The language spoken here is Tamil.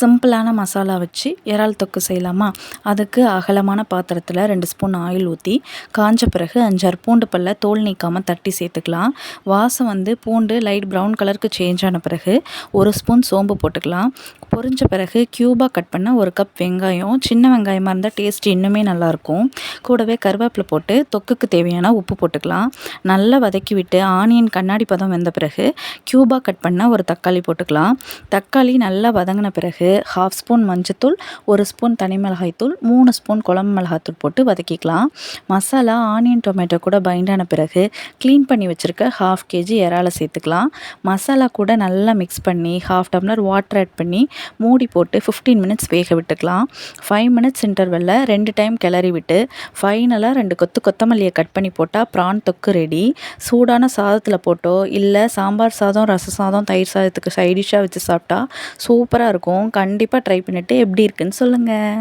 சிம்பிளான மசாலா வச்சு இறால் தொக்கு செய்யலாமா? அதுக்கு அகலமான பாத்திரத்தில் ரெண்டு ஸ்பூன் ஆயில் ஊற்றி காஞ்ச பிறகு அஞ்சாறு பூண்டு பல்ல தோல் நீக்காமல் தட்டி சேர்த்துக்கலாம். வாசம் வந்து பூண்டு லைட் ப்ரௌன் கலருக்கு சேஞ்ச் ஆன பிறகு ஒரு ஸ்பூன் சோம்பு போட்டுக்கலாம். பொரிஞ்ச பிறகு க்யூபாக கட் பண்ண ஒரு கப் வெங்காயம் சின்ன வெங்காயமாக இருந்தால் டேஸ்ட் இன்னுமே நல்லாயிருக்கும். கூடவே கருவேப்பிலை போட்டு தொக்குக்கு தேவையான உப்பு போட்டுக்கலாம். நல்லா வதக்கி விட்டு ஆனியன் கண்ணாடி பதம் வெந்த பிறகு க்யூபாக கட் பண்ண ஒரு தக்காளி போட்டுக்கலாம். தக்காளி நல்லா வதங்கின பிறகு ஹாஃப் ஸ்பூன் மஞ்சத்தூள் ஒரு ஸ்பூன் தனி மிளகாய்த்தூள் மூணு ஸ்பூன் குழம்பு மிளகாத்தூள் போட்டு வதக்கிக்கலாம். மசாலா ஆனியன் டொமேட்டோ கூட பைண்டான பிறகு க்ளீன் பண்ணி வச்சுருக்க ஹாஃப் கேஜி இறாலை சேர்த்துக்கலாம். மசாலா கூட நல்லா மிக்ஸ் பண்ணி ஹாஃப் டம்ளர் வாட்டர் ஆட் பண்ணி மூடி போட்டு ஃபிஃப்டீன் மினிட்ஸ் வேக விட்டுக்கலாம். ஃபைவ் மினிட்ஸ் இன்டர்வெல்லில் ரெண்டு டைம் கிளறி விட்டு ஃபைனலாக ரெண்டு கொத்து கொத்தமல்லியை கட் பண்ணி போட்டால் ப்ரான் தொக்கு ரெடி சூடான சாதத்தில் போட்டோ இல்லை சாம்பார் சாதம் ரச சாதம் தயிர் சாதத்துக்கு சைடிஷாக வச்சு சாப்பிட்டா சூப்பராக இருக்கும். கண்டிப்பாக ட்ரை பண்ணிவிட்டு எப்படி இருக்குன்னு சொல்லுங்கள்